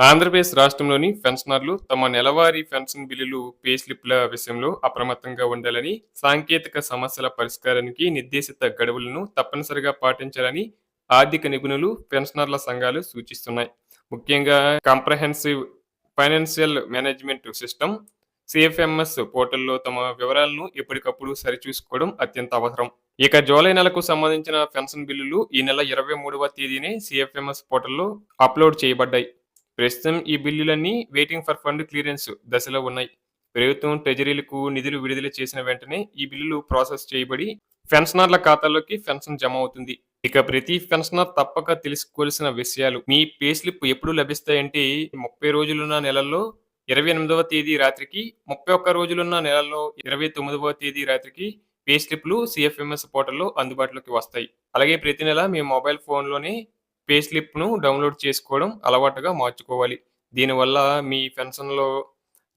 ఆంధ్రప్రదేశ్ రాష్ట్రంలోని పెన్షనర్లు తమ నెలవారీ పెన్షన్ బిల్లులు పే స్లిప్ల విషయంలో అప్రమత్తంగా ఉండాలని సాంకేతిక సమస్యల పరిష్కారానికి నిర్దేశిత గడువులను తప్పనిసరిగా పాటించాలని ఆర్థిక నిపుణులు పెన్షనర్ల సంఘాలు సూచిస్తున్నాయి. ముఖ్యంగా comprehensive financial management system CFMS పోర్టల్లో తమ వివరాలను ఎప్పటికప్పుడు సరిచూసుకోవడం అత్యంత అవసరం. ఇక జూలై నెలకు సంబంధించిన పెన్షన్ బిల్లులు ఈ నెల ఇరవై మూడవ తేదీనే సిఎఫ్ఎంఎస్ పోర్టల్లో అప్లోడ్ చేయబడ్డాయి. ప్రస్తుతం ఈ బిల్లులన్నీ వెయిటింగ్ ఫర్ ఫండ్ క్లియరెన్స్ దశలో ఉన్నాయి. ప్రభుత్వం ట్రెజరీలకు నిధులు విడుదల చేసిన వెంటనే ఈ బిల్లులు ప్రాసెస్ చేయబడి పెన్షనర్ల ఖాతాల్లోకి పెన్షన్ జమ అవుతుంది. ఇక ప్రతి పెన్షనర్ తప్పక తెలుసుకోవాల్సిన విషయాలు మీ పే స్లిప్ ఎప్పుడు లభిస్తాయంటే ముప్పై రోజులున్న నెలల్లో ఇరవై ఎనిమిదవ తేదీ రాత్రికి ముప్పై ఒక్క రోజులున్న నెలల్లో ఇరవై తొమ్మిదవ తేదీ రాత్రికి పే స్లిప్లు సిఎఫ్ఎంఎస్ పోర్టల్లో అందుబాటులోకి వస్తాయి. అలాగే ప్రతి నెల మీ మొబైల్ ఫోన్లోనే పే స్లిప్ను డౌన్లోడ్ చేసుకోవడం అలవాటుగా మార్చుకోవాలి. దీనివల్ల మీ పెన్షన్లో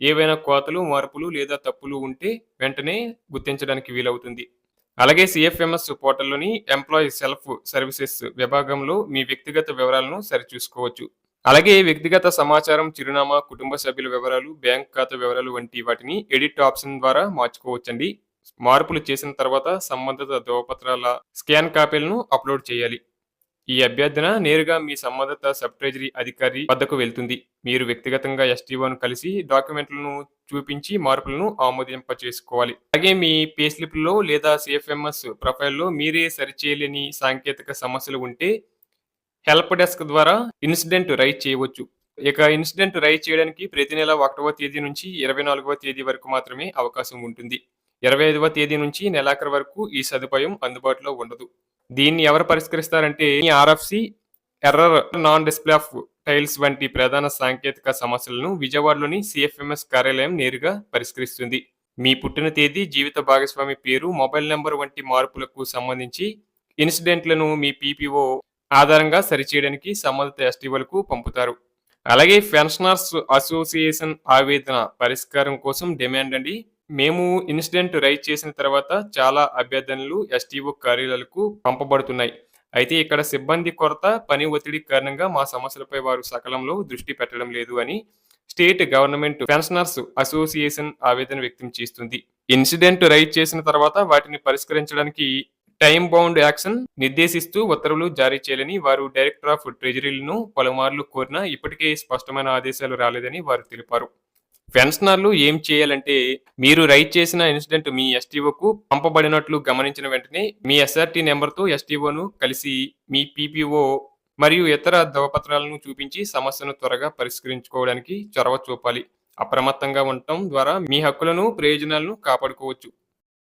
ఏవైనా కోతలు మార్పులు లేదా తప్పులు ఉంటే వెంటనే గుర్తించడానికి వీలవుతుంది. అలాగే సిఎఫ్ఎంఎస్ పోర్టల్లోని ఎంప్లాయీ సెల్ఫ్ సర్వీసెస్ విభాగంలో మీ వ్యక్తిగత వివరాలను సరిచూసుకోవచ్చు. అలాగే వ్యక్తిగత సమాచారం చిరునామా కుటుంబ సభ్యుల వివరాలు బ్యాంక్ ఖాతా వివరాలు వంటి వాటిని ఎడిట్ ఆప్షన్ ద్వారా మార్చుకోవచ్చండి. మార్పులు చేసిన తర్వాత సంబంధిత ధ్రువపత్రాల స్కాన్ కాపీలను అప్లోడ్ చేయాలి. ఈ అభ్యర్థన నేరుగా మీ సంబంధిత సబ్ ట్రెజరీ అధికారి వద్దకు వెళ్తుంది. మీరు వ్యక్తిగతంగా ఎస్టీఓను కలిసి డాక్యుమెంట్లను చూపించి మార్పులను ఆమోదింప చేసుకోవాలి అలాగే మీ పేస్లిప్లో లేదా సిఎఫ్ఎంఎస్ ప్రొఫైల్లో మీరే సరిచేయలేని సాంకేతిక సమస్యలు ఉంటే హెల్ప్ డెస్క్ ద్వారా ఇన్సిడెంట్ రైట్ చేయవచ్చు. ఇక ఇన్సిడెంట్ రైట్ చేయడానికి ప్రతి నెల ఒకటవ తేదీ నుంచి ఇరవై నాలుగవ తేదీ వరకు మాత్రమే అవకాశం ఉంటుంది. ఇరవై ఐదవ తేదీ నుంచి నెలాఖరు వరకు ఈ సదుపాయం అందుబాటులో ఉండదు. దీన్ని ఎవరు పరిష్కరిస్తారంటే RFC error non display of tiles వంటి ప్రధాన సాంకేతిక సమస్యలను విజయవాడలోని సిఎఫ్ఎంఎస్ కార్యాలయం నేరుగా పరిష్కరిస్తుంది. మీ పుట్టిన తేదీ జీవిత భాగస్వామి పేరు మొబైల్ నెంబర్ వంటి మార్పులకు సంబంధించి ఇన్సిడెంట్లను మీ పీపీఓ ఆధారంగా సరిచేయడానికి సంబంధిత ఎస్టీఓలకు పంపుతారు. అలాగే పెన్షనర్స్ అసోసియేషన్ ఆవేదన పరిష్కారం కోసం డిమాండ్ అండి. మేము ఇన్సిడెంట్ రైట్ చేసిన తర్వాత చాలా అభ్యర్థనలు ఎస్టీఓ కార్యాలయాలకు పంపబడుతున్నాయి. అయితే ఇక్కడ సిబ్బంది కొరత పని ఒత్తిడి కారణంగా మా సమస్యలపై వారు సకాలంలో దృష్టి పెట్టడం లేదు అని స్టేట్ గవర్నమెంట్ పెన్షనర్స్ అసోసియేషన్ ఆవేదన వ్యక్తం చేస్తుంది. ఇన్సిడెంట్ రైట్ చేసిన తర్వాత వాటిని పరిష్కరించడానికి టైం బౌండ్ యాక్షన్ నిర్దేశిస్తూ ఉత్తర్వులు జారీ చేయాలని వారు డైరెక్టర్ ఆఫ్ ట్రెజరీలను పలుమార్లు కోరినా ఇప్పటికే స్పష్టమైన ఆదేశాలు రాలేదని వారు తెలిపారు. పెన్షనర్లు ఏం చేయాలంటే మీరు రైట్ చేసిన ఇన్సిడెంట్ మీ ఎస్టీఓకు పంపబడినట్లు గమనించిన వెంటనే మీ ఎస్ఆర్టీ నెంబర్తో ఎస్టీఓను కలిసి మీ పీపీఓ మరియు ఇతర ధ్రువపత్రాలను చూపించి సమస్యను త్వరగా పరిష్కరించుకోవడానికి చొరవ చూపాలి. అప్రమత్తంగా ఉండటం ద్వారా మీ హక్కులను ప్రయోజనాలను కాపాడుకోవచ్చు.